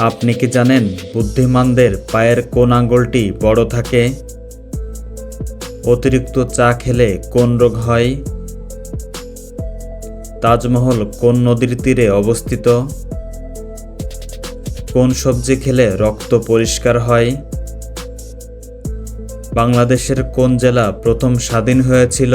আপনি কি জানেন বুদ্ধিমানদের পায়ের কোন আঙ্গুলটি বড় থাকে? অতিরিক্ত চা খেলে কোন রোগ হয়? তাজমহল কোন নদীর তীরে অবস্থিত? কোন সবজি খেলে রক্ত পরিষ্কার হয়? বাংলাদেশের কোন জেলা প্রথম স্বাধীন হয়েছিল?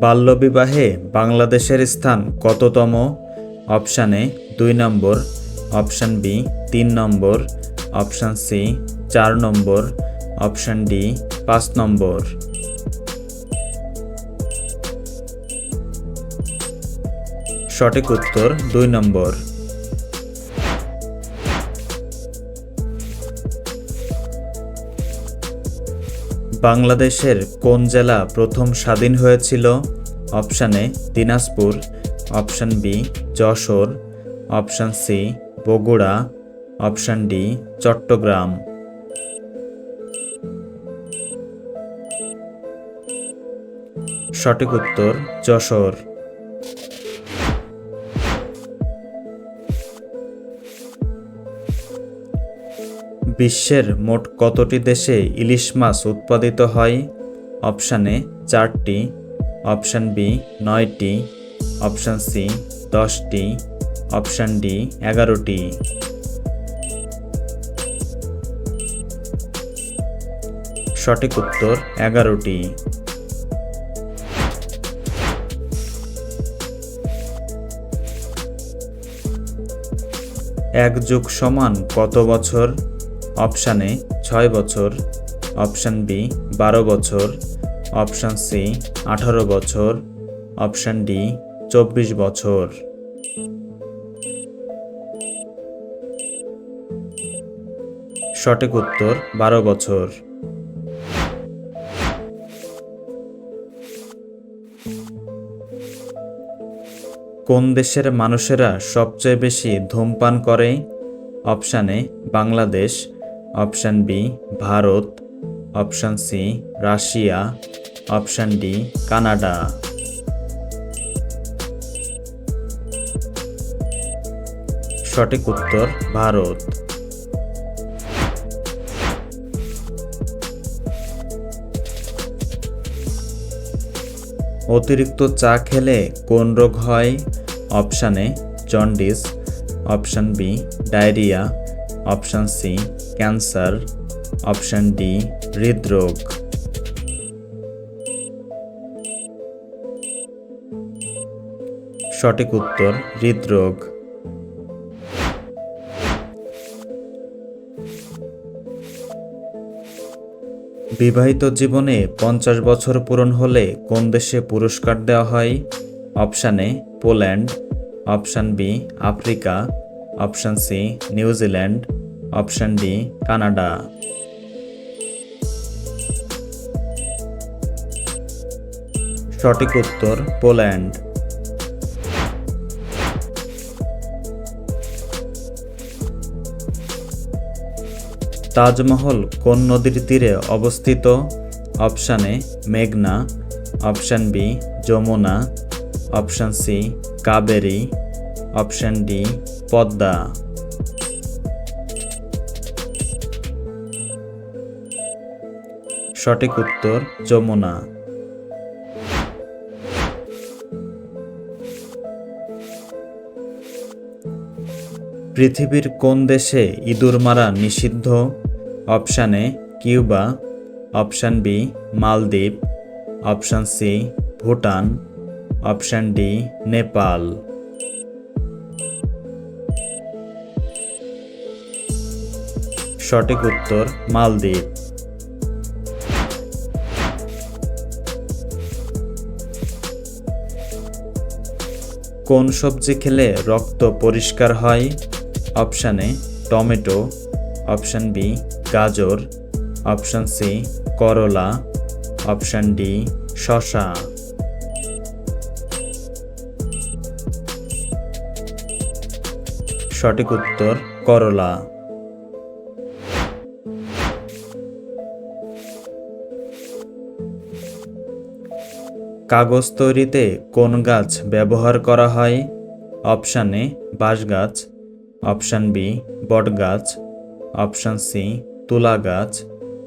বাল্যবিবাহে বাংলাদেশের স্থান কততম? অপশান এ, দুই নম্বর। অপশান বি, তিন নম্বর। অপশান সি, চার নম্বর। অপশান ডি, পাঁচ নম্বর। সঠিক উত্তর দুই নম্বর। বাংলাদেশের কোন জেলা প্রথম স্বাধীন হয়েছিল? Option A, Dinajpur, option B, Jashore, option C, Bogura, option D, Chattogram. সঠিক উত্তর, যশোর। বিশ্বের মোট কতটি দেশে ইলিশ মাছ উৎপাদিত হয়? অপশান চারটি। অপশান বি, নয়টি। অপশান সি, দশটি। অপশান ডি, এগারোটি। সঠিক উত্তর, এগারোটি। এক যুগ সমান কত বছর? অপশান এ ছয় বছর, অপশান বি বারো বছর, অপশান সি আঠারো বছর, অপশান ডি চব্বিশ বছর। সঠিক উত্তর বারো বছর। কোন দেশের মানুষেরা সবচেয়ে বেশি ধূমপান করে? Option A Bangladesh option B, Bharat. Option C, Russia. Option D, Canada. সঠিক উত্তর, ভারত। অতিরিক্ত চা খেলে কোন রোগ হয়? Option A jaundice. Option B, diarrhoea. Option C cancer, option D হৃদরোগ। সঠিক উত্তর, হৃদরোগ। বিবাহিত জীবনে পঞ্চাশ বছর পূরণ হলে কোন দেশে পুরস্কার দেওয়া হয়? Option A Poland. Option B Africa. Option C New Zealand option D, Canada. সঠিক উত্তর, পোল্যান্ড। তাজমহল কোন নদীর তীরে অবস্থিত? অপশান এ, মেঘনা। Option B, Jamuna. Option C, Kaveri. Option D, Padma. সঠিক উত্তর যমুনা। পৃথিবীর কোন দেশে ইঁদুর মারা নিষিদ্ধ? Option A, Cuba. Option B, Maldives. Option C, Bhutan. Option D, Nepal. সঠিক উত্তর মালদ্বীপ। কোন সবজি খেলে রক্ত পরিষ্কার হয়? Option A, tomato. Option B, গাজর। অপশান সি, করলা। অপশান ডি শশা সঠিক উত্তর, করলা। কাগজ তৈরিতে কোন গাছ ব্যবহার করা হয়? অপশান এ, বাঁশ গাছ। অপশান বি, বট গাছ। অপশান সি, তুলা গাছ।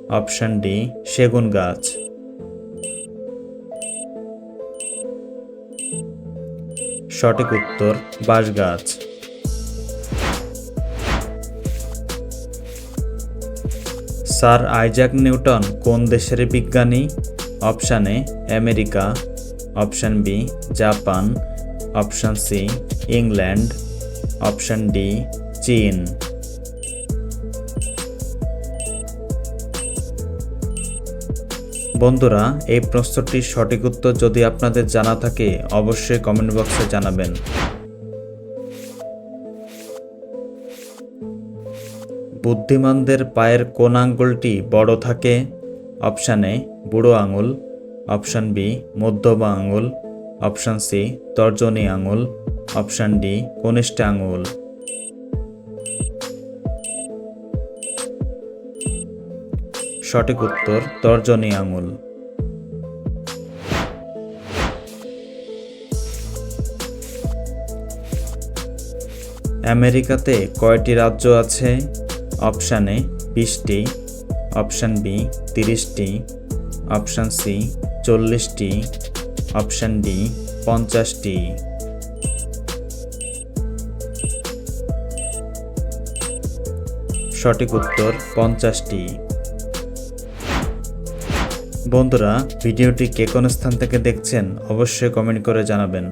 অপশান ডি, সেগুন গাছ। সঠিক উত্তর, বাঁশ গাছ। স্যার আইজাক নিউটন কোন দেশের বিজ্ঞানী? Option A, America, option B, Japan, option C, England, option D, চীন। বন্ধুরা, এই প্রশ্নটির সঠিক উত্তর যদি আপনাদের জানা থাকে, অবশ্যই কমেন্ট বক্সে জানাবেন। বুদ্ধিমানদের পায়ের কোন আঙ্গুলটি বড় থাকে? অপশান এ, বুড়ো আঙুল। অপশান বি মধ্যমা আঙুল। অপশান সি, তর্জনী আঙুল। অপশান ডি, কনিষ্ঠ আঙুল। সঠিক উত্তর, তর্জনী আঙুল। আমেরিকাতে কয়টি রাজ্য আছে? অপশান বিশটি। অপশান বি তিরিশটি, অপশান সি চল্লিশটি, অপশান ডি পঞ্চাশটি। সঠিক উত্তর পঞ্চাশটি। বন্ধুরা, ভিডিওটি কে কোন স্থান থেকে দেখছেন অবশ্যই কমেন্ট করে জানাবেন।